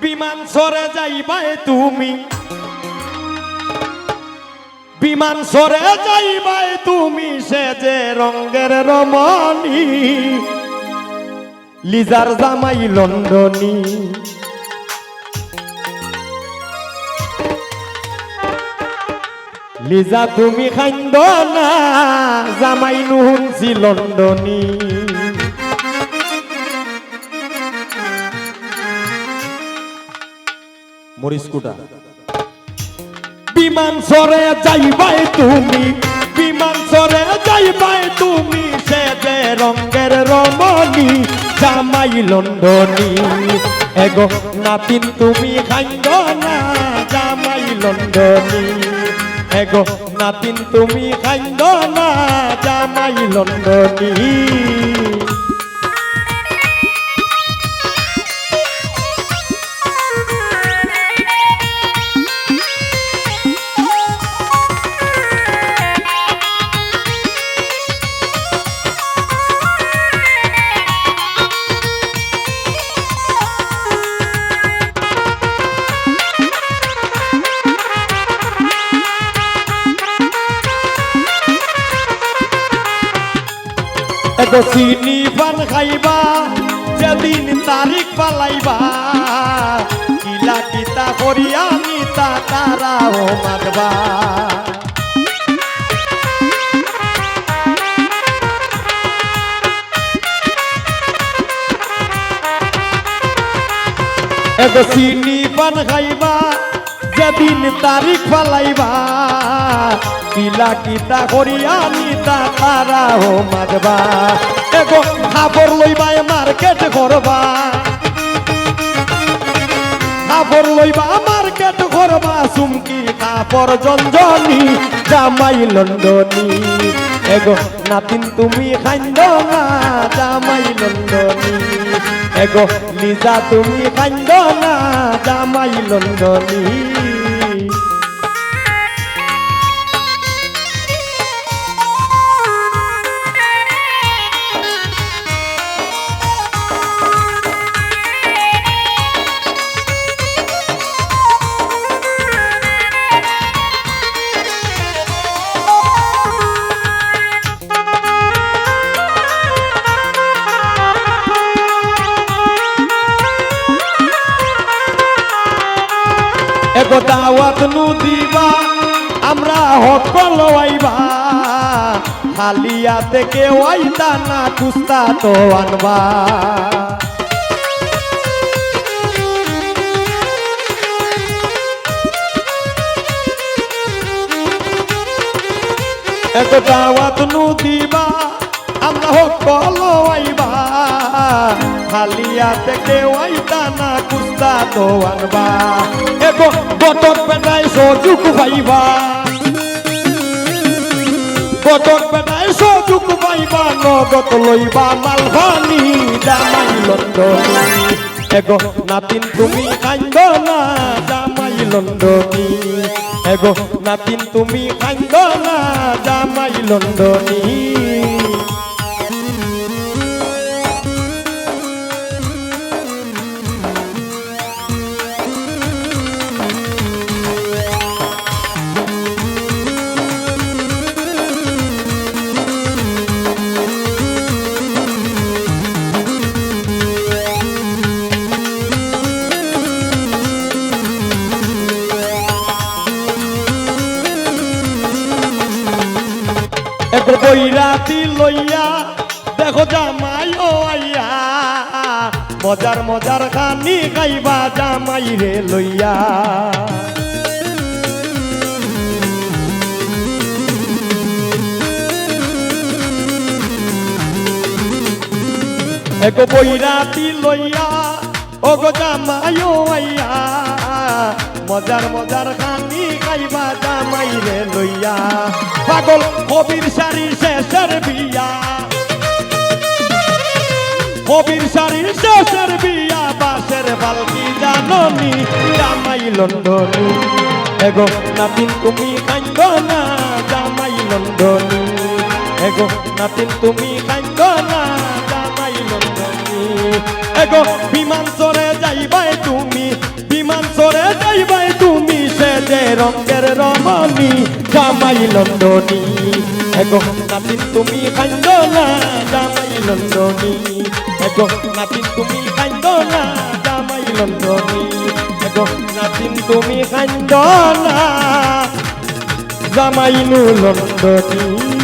বিমান সরে যাইবাই তুমি। বিমান সরে যাইবাই তুমি, সে যে রঙ্গের রমণী। লিজার জামাই লন্ডনী। লিজা তুমি খাইন্দ না, জামাই নুহুনছি লন্ডনী। মরিস কুটা। বিমান সরে যাইবাই তুমি, বিমান সরে যাইবাই তুমি, সে যে রঙ্গের রমণী, জামাই লন্ডনী এগো নাতিন, তুমি খাইন্দ না, জামাই লন্ডনী এগো নাতিন, তুমি খাইন্দ না, জামাই লন্ডনী এত চিনি পান খাইবা, যেদিন তারিখ পালাইবা। কিলা কিতা করিয়া নিতা তারাও মাতবা এত চিনি পান খাইবা, যেদিন তারিখ পালাইবা। কিলা কিতা করিয়া নিতা তারা হো মাগবা এগো খাবর লইবা মার্কেট করবা খাবর লইবা, মার্কেট করবা চুমকি কাপড় জঞ্জনি, জামাই লন্ডনী এগো নাতিন, তুমি খাইন্দ না, জামাই লন্ডনী এগো লিজা তুমি খাইন্দ না, জামাই লন্ডনী এগো দাওয়াত নু দিবা, আমরা হকল আইবা খালিয়া থেকে ওয়াইতা না, কুস্তা তো আনবা। দাওয়াত নু দিবা, আমরা হকল আইবা খালিয়া থেকে ওয়াইতা না কুস্তা তো আনবা। এগো বটক পেটাই সজুক পাইবা বটক পেটাই সজুক পাইবা নগত লইবা মালভানি জামাই লন্ডনী এগো, নাতিন, তুমি কান্দ না, জামাই লন্ডনী এগো, নাতিন, তুমি কান্দ না, জামাই লন্ডনী বইরাতি লইয়া, দেখো জামাই ও আইয়া, মজার মজার খানি খাইবা জামাই রে লইয়া। এক বইরাতি লইয়া ও গো জামাই ও আইয়া, মজার মজার খানি খাইবা জামাই রে লইয়া। পাগল কবির শাড়ির শেষের বিয়া। কবির শাড়ির শেষের বিয়া বাসের বালকি জাননি, জামাই লন্ডনী। এগো নাতিন, তুমি কান্দ না, জামাই লন্ডনী। এগো নাতিন, তুমি কান্দ না, জামাই লন্ডনী। এগো জামাই লন্ডনী। এগো নাতি, তুমি কান্দ না জামাই লন্ডনী। এগো নাতি, তুমি কান্দ না জামাই লন্ডনী। এগো নাতি, তুমি কান্দ না জামাইনু লন্ডনী।